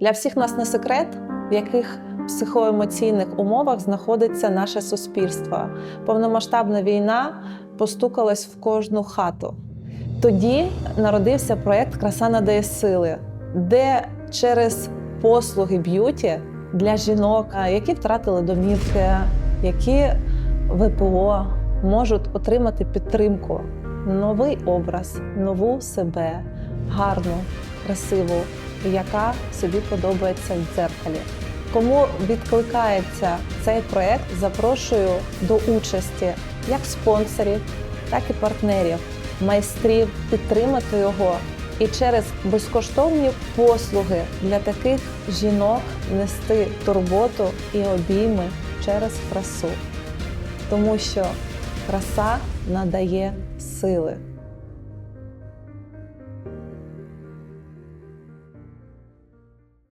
Для всіх нас не секрет, в яких психоемоційних умовах знаходиться наше суспільство. Повномасштабна війна постукалась в кожну хату. Тоді народився проєкт Краса надає сили, де через послуги б'юті для жінок, які втратили домівки, які ВПО можуть отримати підтримку, новий образ, нову себе, гарну, красиву, яка собі подобається в дзеркалі. Кому відкликається цей проект, запрошую до участі як спонсорів, так і партнерів, майстрів підтримати його і через безкоштовні послуги для таких жінок нести турботу і обійми через красу, тому що краса надає сили.